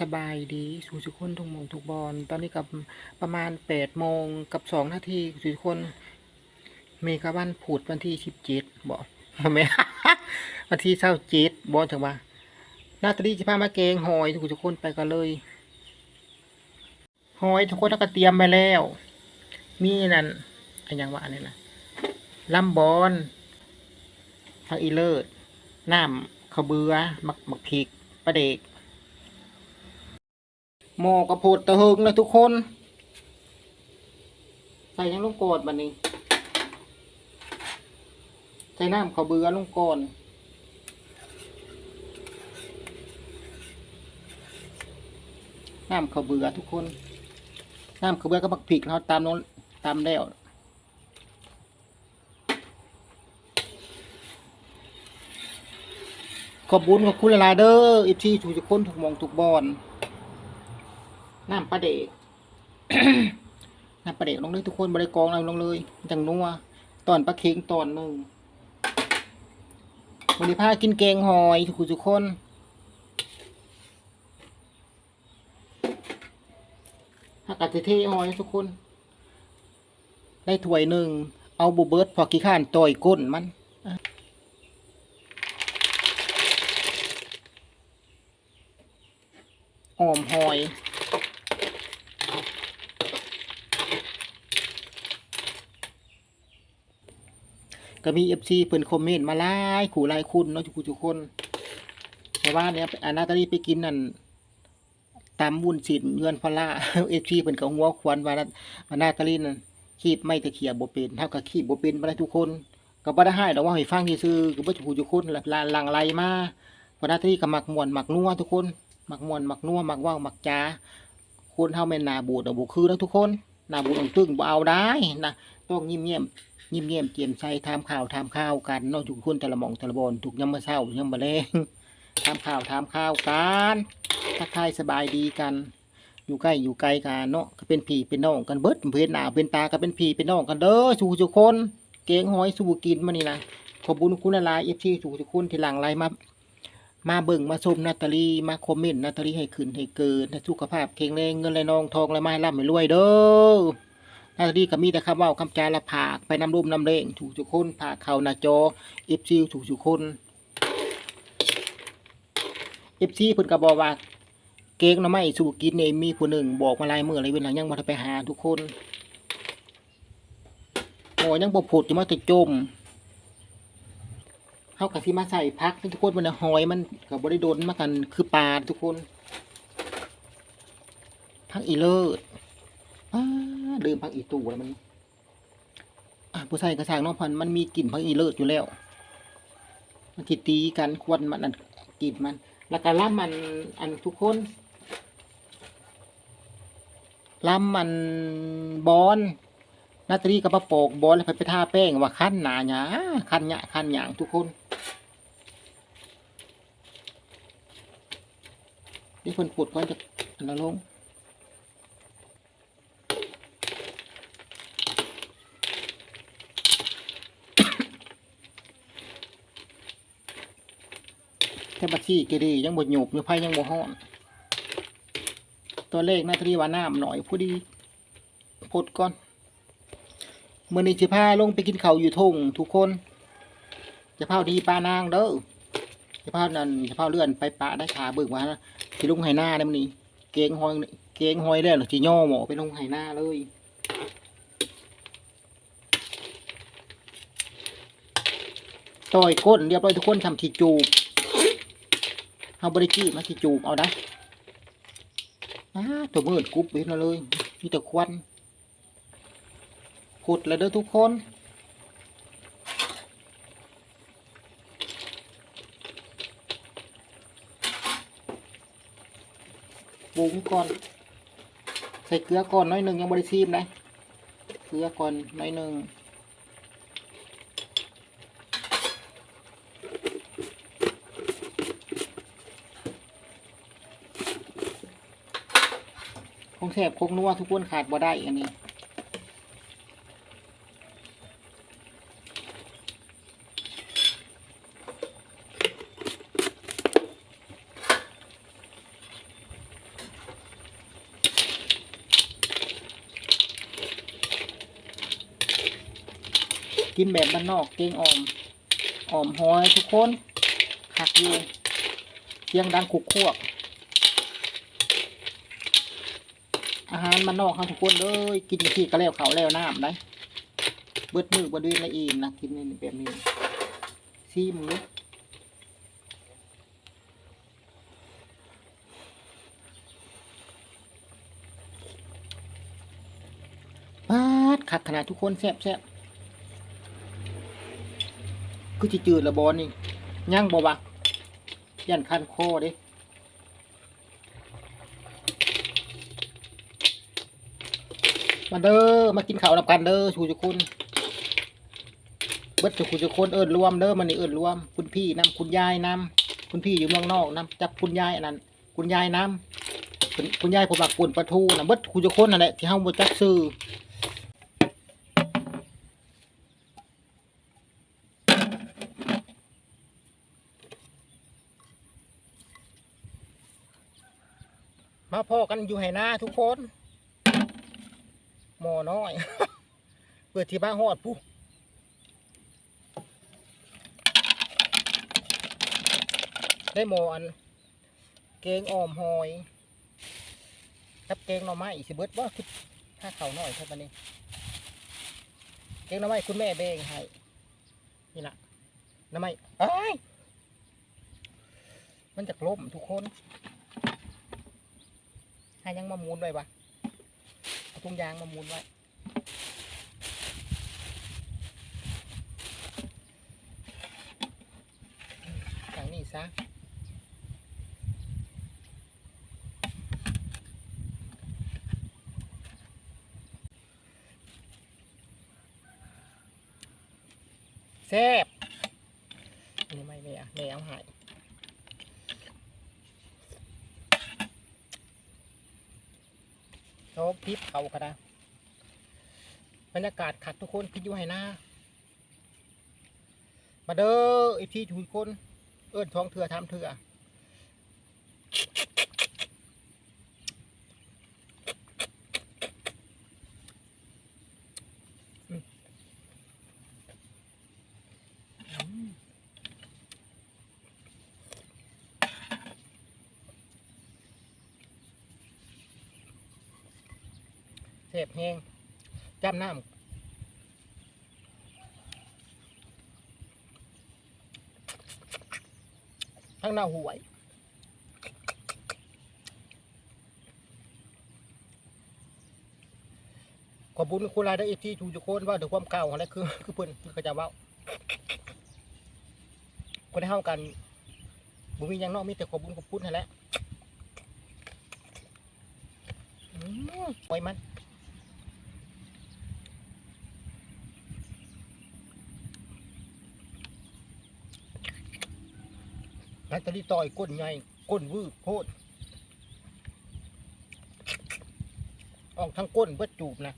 สบายดีสู่ทุคนทุกมงทุกบอลตอนนี้กับประมาณแปดโมงกับสองนาทีสู่ทุคนเมกะวันผูดวันที่สิบเจ็ดบอกไม่วันที่เศร้าเจ็ดบอกจังว่าหน้าตาดีจะพามาเกงหอยทุกทุกคนไปกันเลยหอยทุกคนก็เตรียมไปแล้ว มีนั่นอะไอย่างว่าเนี่ยนะลำบอนผักอีเลิศน้ำขบือมักมักพริกปลาเด็ก หมอกระโพดตะเฮงนะทุกคน ใส่ยังลูกโกดบันนี้ ใส่น้ำข้าวเบือลงก่อนน้ำข้าวเบือทุกคน น้ำข้าวเบือก็บักผิกเราตามน้นตามแล้วขอบคุญขอบคุณหลายเด้ออีพีถูกทุกคนถูกมองถูกบอล น้ำปลาเด็กน้ำปลาเด็กลงเลยทุกคนบริกรองเอาลงเลยจังนัวตอนปลาเค็งตอนหนึ่งบริพากินแกงหอยทุกคนทุกคนถ้ากาศเท่หอยทุกคน ได้ถ้วยหนึ่ง เอาบูเบิร์ตพอกี่ข้านต่อยก้นมันหอมหอย ก็มีเอฟซีเพิ่นคอมเมนต์มาหลายขู่หลายคุณเนาะทุกคนทุกคนแต่ว่าเนี่ยอานาตาลีไปกินนั่นตามวุ้นสินเงินพอล่าเอฟซีเพิ่นก็หัวควันว่านั้นว่านาตาลีนั่นคีบไม่ตะเขียบบ่เป็นเท่ากับคีบบ่เป็นบ่ได้ทุกคนก็บ่ได้ให้ดอกว่าให้ฟังซื่อก็บ่ทุกทุกคนละละหลังไหลมาเพรานาตาลีก็หมักมวนมักนัวทุกคนหมักมวนมักนัวหมักว้ามักจาคนเฮาแม่นนาบูดอะบ่คือนะทุกคนนาบูดตึงบ่เอาได้นะ ต้องยิ้มเยี่ยมยิ้มเยี่ยมเจียมใสทำข่าวทำข่าวกันเนาะทุกคนแต่ละหมองแต่ละบอนทุกยามมื้อเช้ายามมื้อแลงทำข่าวทำข่าวกันทักทายสบายดีกัน อยู่ใกล้อยู่ไกลกันเนาะก็เป็นพี่เป็นน้องกันเบิดเพื่อนหน้าเพื่อนตาก็เป็นพี่เป็นน้องกันเด้อสู่ทุกคน เกงหอยสู่กินมานี่นะขอบุญคุณหลายเอฟซีสู่ทุกคนที่หลังไลน์มามาเบิ่งมาชมนาตาลีมาคอมเมนต์นาตาลีให้ขึ้นให้เกินให้สุขภาพแข็งแรงเงินไหลนองทองไหลไม้ร่ำให้รวยเด้อ นาตาลีก็มีแต่คำเว่าคำจาละผากไปนำรูปนำเร่งถูกทุกคนผากเขาหน้าจอเอฟซีถูกทุกคนเอฟซีเพิ่นก็บอกว่าเก๊กหน้ำไม้สู่กินเนี่ยมีผู้หนึ่งบอกมาลายมื้อหลายเวลายังบ่ทันไปหาทุกคนโอ้ยังบ่ผุดอยู่มาแต่จมเฮาก็สิมาใส่พักทุกคนมันหอยมันก็บ่ได้โดนมากันคือปลาทุกคนพักอีเลิศอ้า ลืมพักอีตู่แล้วมันผู้ชายกระสางน้องพันมันมีกลิ่นพักอีเลิศอยู่แล้ว มันติตีกันควันมันอันกลิ่นมัน แล้วก็ล่ำมันอันทุกคนล่ำมันบอนนาตาลีกับปะโปกบอลแล้วไปไปทาแป้งว่าขั้นหนาหยาขั้นหยาขั้นหยางทุกคนนี่คนปวดก่อนจะอันละลง แค่บัตซี่เกดียังบดหยุบอยู่ไพ่ยังบ่ห้อนตัวเลขนาตรีว่าน้ำหน่อยผู้ดีพดก่อนเมื่อนี้จะพาลงไปกินเขาอยู่ทงทุกคน จะพาดีปลานางเด้อจะพานั่นจะพาเลื่อนไปปะได้ขาเบิกว่าสิลุงไหหน้าได้มันนี่เกงหอยเกงหอยแล้หรือสิย่อหมอไปลงไหหน้าเลยต่อยก้นเรียบร้อยทุกคนทำทีจูบ เฮาบริกีมาที่จูบเอาได้อ้าตัวมืดกุ๊บไปมาเลย มีแต่ควันขุดแล้วเด้อทุกคนปรุงก่อน ใส่เกลือก่อนน้อยหนึ่งยังบริซีมนะเกลือก่อนน้อยหนึ่ง แสบโคงนัวทุกคนขาดบ่ได้อันนี้กินแบบบ้านนอกเก่งอ่อมอ่อมหอยทุกคนขัดอยู่เสียงดังขุกควก อาหารบ้านนอกครับทุกคนเลยกินที่ก็แล้วเขาแล้วน้ำได้เบิดมือบ่ด้วยละอิ่มนะกินนี่แบบนี้ซีมึงเลยปาดขัดขนาดทุกคนแซ่บแซ่บคือจิจืดละบอลนี่ย่างบวะยันคันคอเด้ มาเด้อมากินข้าวนำกันเด้อชูจุคนเบิดจุกุจุคนเอิญรวมเด้อมันนี่เอิญรวม คุณพี่นำคุณยายนำคุณพี่อยู่เมืองนอกนำจับคุณยายอันนั้น คุณยายนำคุณคุณยายผมบักปุ่นปลาทูนะเบิดกุจุคนนั่นแหละที่เฮาบ่จักซื้อมาพ่อกันอยู่ไหนาทุกคน หมอน้อย เปิดที่บ้านหอดปุ๊ได้หมออัน เกงออมหอยกับเกงหน่อไม้สิเบิดบ่าคือถ้าเขาหน่อยเท่านี้ เกงหน่อไม้คุณแม่เบงให้นี่ละหน่อไม้เอ้ยมันจะล้มทุกคนให้ยังมามูลไว้ปะ ถุงยางมามูลไว้อย่างนี้ซะแซ่บนนี้ไม่เลยอะแม่เอาหาย โชว์พริบเขาก็ได้บรรยากาศขัดทุกคนคิดอยู่ให้หน้า มาเด้อไอที่ทุกคน เอื้นท้องเถื่อทำเถื่อ เสพแห้งจ้ำน้ำทั้งหน้าหวยขอบุญคุณรายได้ที่ถูจุโคนว่าเดี๋ยวความเก่าของอะไรคือคือเพิ่อนคือเขาจะเว่าคนได้เท่ากันบุมีหยังนอกมีแต่ขอบุญขอบคุณให้แหล้วปล่อยมัน นัตตาลีต่อยก้นใหญ่ก้นวืบโพดออกทั้งก้นเบิดจูบนะ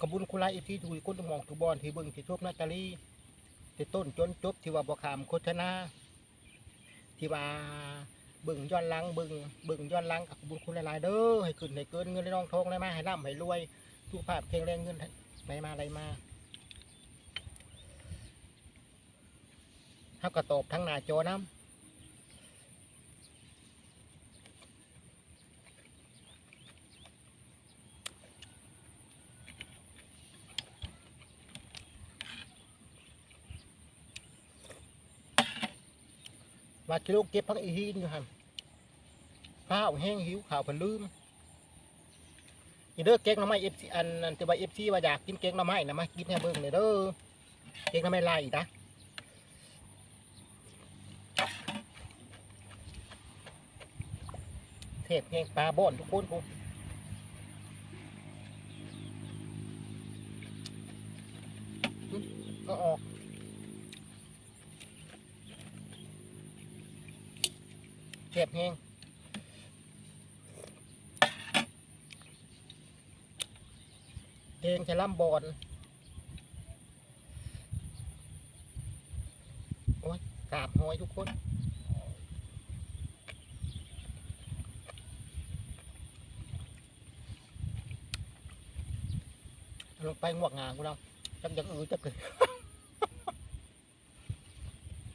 ขบุญคุณลาอีที่ถุยก้นมองถุบอลที่เบิ่งที่ชบนาตาลีที่ต้นจนจบที่ว่าบอขามโคชนาที่ว่าเบิ่งย้อนลังเบิ่งเบิ่งย้อนลังกับขบุญคุณหลายๆเด้อให้ขึ้นให้เกินเงินในน้องทองได้มาให้ร่ำให้รวย สุขภาพแข็งแรงเงินไหลมาไหลมาเท่ากับตบทั้งหน้าจอน้ำว่ากิโลเก็บพักอีหินอยู่ฮันข้าวแห้งหิวข่าวเพิ่นลืม นี่เด้อเก๊กหน้ำไม้เอฟซีอันอันที่ว่าเอฟซีว่าอยากกินเก๊กหน้ำไม้นะมากินให้เบิ่งเลยเด้อเก๊กหน้ำไม้ลายอีกนะเทพแห่งปลาบ่อนทุกคนกูก็ออกเทพแห่ง งแคลมบอนโอ้ยกาบหอยทุกคนลงไปงวกงานกูด้วจักอยัางอื่นจักเลย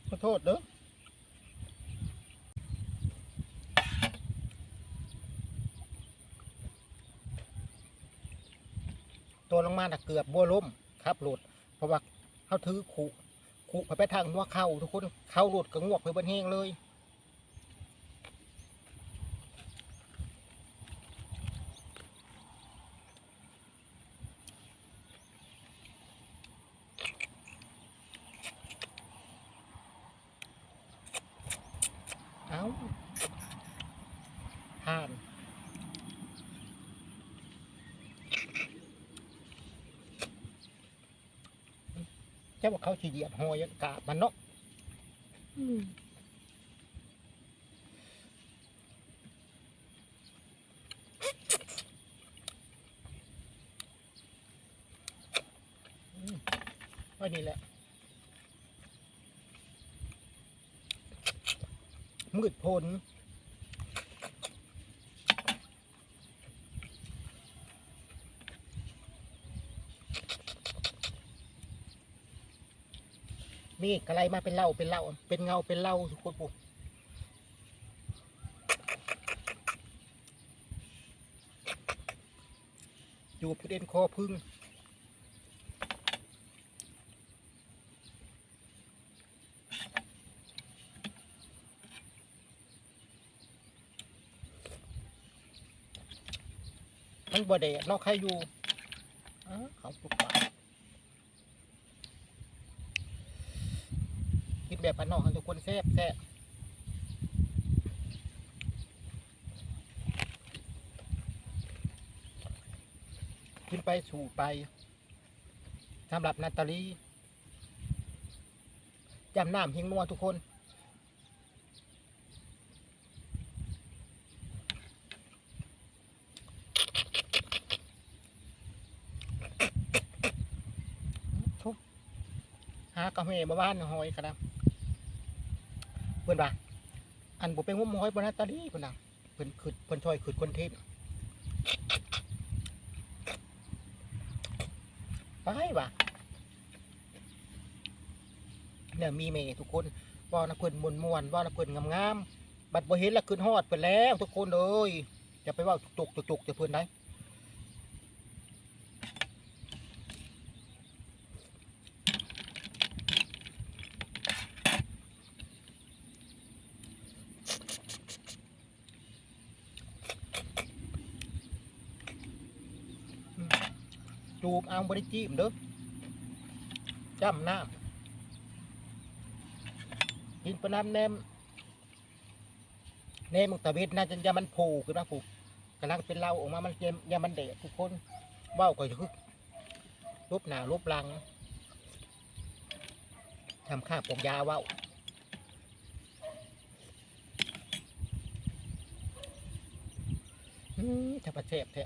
ขอโทษเด้อ ตัวลงมาน่ะเกือบบัวล้มครับหลุดเพราะว่าเขาถือขู่ขู่ไปไปทางหัวเข่าทุกคนเข้าหลุดก็งวกไปบนแห้งเลยเอาห่าน เจ้าว่าเขาฉีเหยียบหอยกาบมันเนาะอืมว่านี่แหละมืดพล มีอะไรมาเป็นเหล่าเป็นเหล่าเป็นเงาเป็นเหล่าทุกคนปุ๊อยู่ประเด็นคอพึ่งมันบ่แดดเนอกใครอยู่อ้าเขาปลุกปากกิน แบบพันนอกทุกคนแซ่บแซ่บกินไปสู่ไปสำหรับนาตาลีจำน้ำเฮงนัวทุกคนทุบหากระเมาบ้านหอยกระดัง เพื่อนบ่าอันบุเป็นงุ้มหอยบนนาตาลีเพื่อนน่ะเพื่อนขืดเพื่อนช่วยขืดคนเทนไปว่ะเนี่ยมีเมย์ทุกคนว่านะเพื่อนมวนมวนว่านะเพื่อนงามงามๆบัดบ่เห็นและขึ้นฮอดเพื่นแล้ว ทุกคนเลยอย่าไปว่าจุกจุกจะเพื่อนได้ จูบเอาบริจีมเด้อจำน้ำกินปลาน้ำแนมแนมมึงตะเวนน่าจะยามันผล่ขึ้นมาผูกกำลังเป็นเล้าออกมามันเยมยามันเดะทุกคนเว้าก็คือรูปหนารูปลังทำข้าปกยาเว้าอืมถ้าประเทศแท้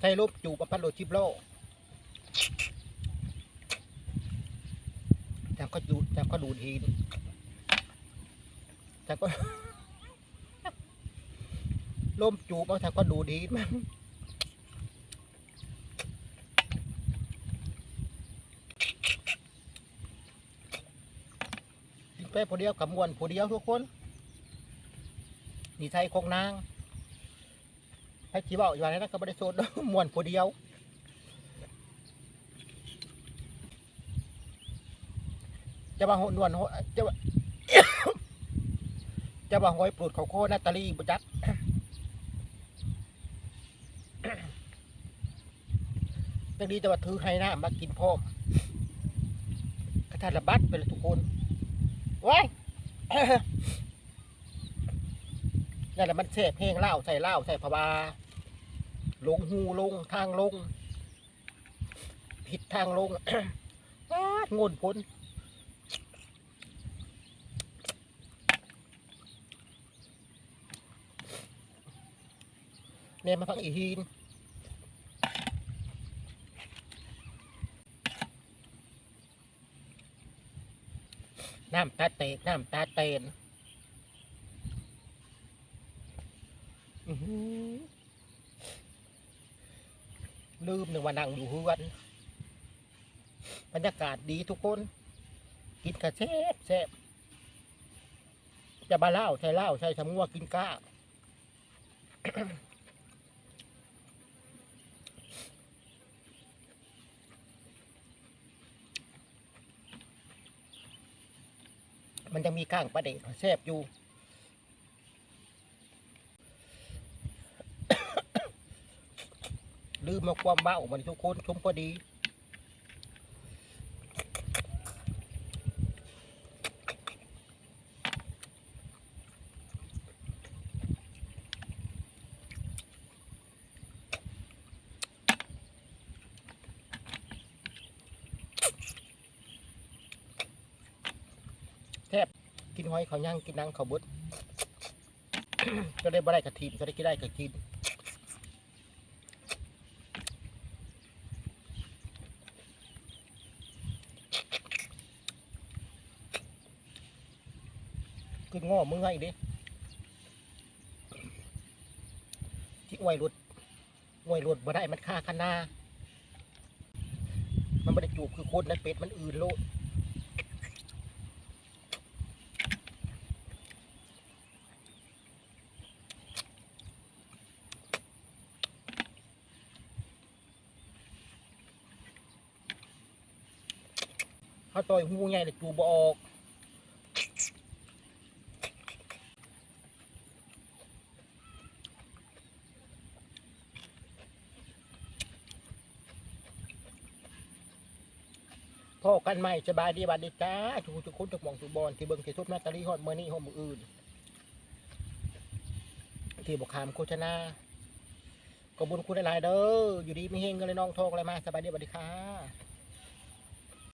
ใช้รูปจูบอพัดโลชิบโลจากก็ดูดจากก็ดูดหินจากก็ล่มจูบเอาจากก็ดูดหินมันกินไปผู้เดียวกับมวนผู้เดียวทุกคนนี่ไทยคงนาง ให้ขี้เบาอยู่ว่านั้นก็ไม่ได้โซดมวนผู้เดียวจะมาหนวนจะจะว่าหอยปลุดเขาโคนาตาลีบุจักจังดีจะว่าถือให้น้ามากินพร้อมกระทานระบัดไปเลยทุกคนว้าย นั่นแหละมันเสพเพลงเล่าใส่เหล้าใส่พะบาลงหูลงทางลง ผิดทางลง งนพ้นเนี่ยมาพักอีฮีนน้ำตาเตกน้ำตาเตนอื้อหือ ลืมหนึ่งวันนั่งอยู่เฮือนบรรยากาศดีทุกคน กินกระเซบแซบจะบาเล่าใช่เล่าใช่ทำงัวกินก้ามันจะมีก้างปลาเด็กแซบอยู่ ลืมมาความเบามันทุกคนชมพอดีแทบกินหอยเขาย่างกินนังเขาบดก็ได้บ่ได้กับทีมก็ได้กินได้กับกิน ขึ้นง้อมึงไงดิที่อวยรถอวยรถบ่ได้มันค่าคนามันไม่ได้จูบคือโคตรและเป็ดมันอื่นโลดเขาต่อยหูใหญ่เลยจูบออก กันใหม่สบายดีบัดดีจ้าทุกทุกคนทุกหมองทุกบอลที่เบิ่งที่ทุบนาตาลีฮอดเมื่อนี้ฮอดมืออื่น ที่บอกคามโฆษณาขอบคุญคุณหลายๆเด้ออยู่ดีไม่เฮงกันเลยน้องทองอะไรมาสบายดีบัดดีค่ะ